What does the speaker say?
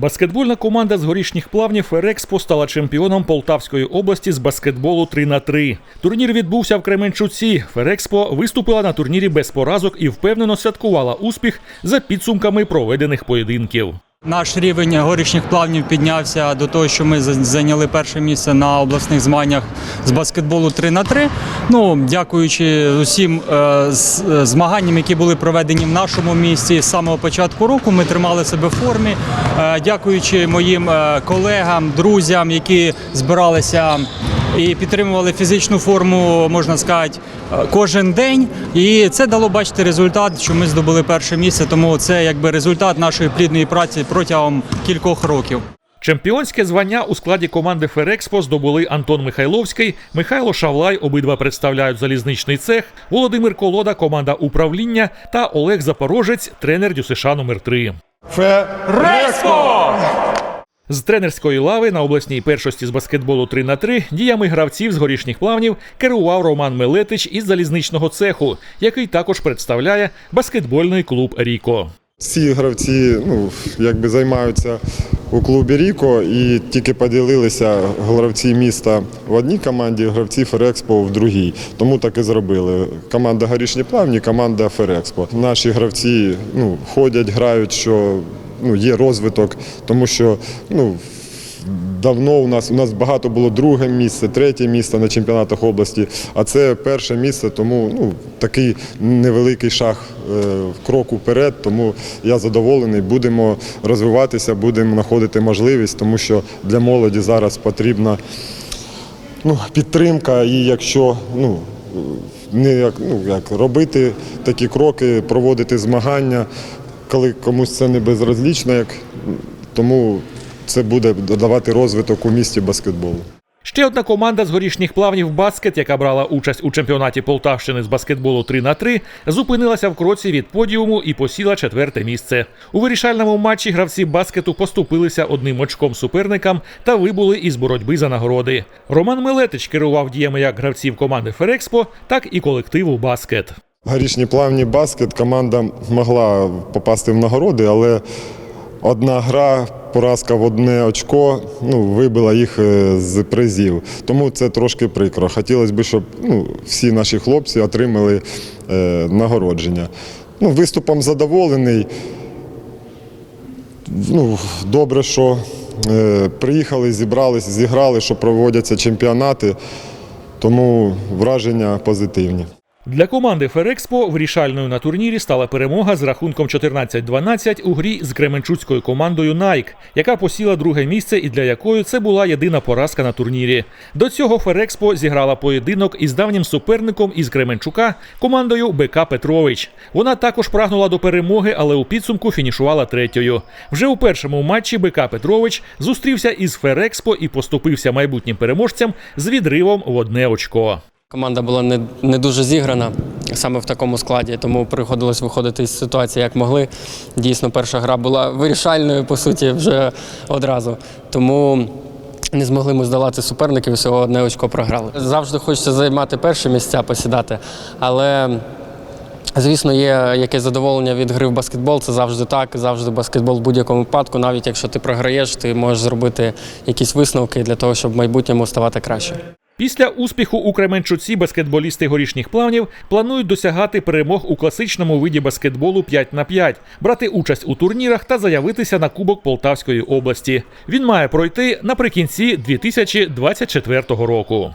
Баскетбольна команда з горішніх плавнів Ферекспо стала чемпіоном Полтавської області з баскетболу 3 на 3 Турнір відбувся в Кременчуці. Ферекспо виступила на турнірі без поразок і впевнено святкувала успіх за підсумками проведених поєдинків. Наш рівень горішніх плавнів піднявся до того, що ми зайняли перше місце на обласних змаганнях з баскетболу 3 на 3 Ну, дякуючи усім е, змаганням, які були проведені в нашому місті з самого початку року, ми тримали себе в формі. Е, дякуючи моїм е, колегам, друзям, які збиралися і підтримували фізичну форму, можна сказати, е, кожен день. І це дало бачити результат, що ми здобули перше місце. Тому це якби результат нашої плідної праці протягом кількох років. Чемпіонське звання у складі команди Ферекспо здобули Антон Михайловський, Михайло Шавлай, обидва представляють залізничний цех, Володимир Колода, команда управління та Олег Запорожець, тренер ДЮСШ номер 3 З тренерської лави на обласній першості з баскетболу 3 на 3 діями гравців з горішніх плавнів керував Роман Мелетич із залізничного цеху, який також представляє баскетбольний клуб Ріко. Всі гравці ну, якби займаються у клубі Ріко і тільки поділилися гравці міста в одній команді, гравці Ферекспо в другій. Тому так і зробили. Команда Горішні Плавні, команда Ферекспо. Наші гравці ну, ходять, грають, що ну, є розвиток, тому що ну, Давно у нас у нас багато було друге місце, третє місце на чемпіонатах області, а це перше місце, тому ну, такий невеликий шаг е, крок уперед. Тому я задоволений. Будемо розвиватися, будемо знаходити можливість, тому що для молоді зараз потрібна ну, підтримка. І якщо ну, не як, ну, як робити такі кроки, проводити змагання, коли комусь це не безразлічно, як, тому це буде додавати розвиток у місті баскетболу. Ще одна команда з горішніх плавнів баскет, яка брала участь у чемпіонаті Полтавщини з баскетболу 3 на 3 зупинилася в кроці від подіуму і посіла четверте місце. У вирішальному матчі гравці баскету поступилися одним очком суперникам та вибули із боротьби за нагороди. Роман Мелетич керував діями як гравців команди Ферекспо, так і колективу баскет. Горішні плавні баскет команда могла попасти в нагороди, але одна гра, поразка в одне очко, ну, вибила їх е, з призів. Тому це трошки прикро. Хотілося б, щоб ну, всі наші хлопці отримали е, нагородження. Ну, виступом задоволений. Ну, добре, що е, приїхали, зібрались, зіграли, що проводяться чемпіонати, тому враження позитивні. Для команди Ферекспо вирішальною на турнірі стала перемога з рахунком 14-12 у грі з кременчуцькою командою Nike, яка посіла друге місце і для якої це була єдина поразка на турнірі. До цього Ферекспо зіграла поєдинок із давнім суперником із Кременчука командою БК Петрович. Вона також прагнула до перемоги, але у підсумку фінішувала третьою. Вже у першому матчі БК Петрович зустрівся із Ферекспо і поступився майбутнім переможцям з відривом в одне очко. Команда була не, не дуже зіграна саме в такому складі, тому приходилось виходити із ситуації як могли. Дійсно, перша гра була вирішальною, по суті, вже одразу. Тому не змогли ми здолати суперників, всього одне очко програли. Завжди хочеться займати перші місця, посідати, але. Звісно, є якесь задоволення від гри в баскетбол. Це завжди так. Завжди баскетбол в будь-якому випадку. Навіть якщо ти програєш, ти можеш зробити якісь висновки для того, щоб в майбутньому ставати краще. Після успіху у Кременчуці баскетболісти горішніх плавнів планують досягати перемог у класичному виді баскетболу 5 на 5 брати участь у турнірах та заявитися на Кубок Полтавської області. Він має пройти наприкінці 2024 року.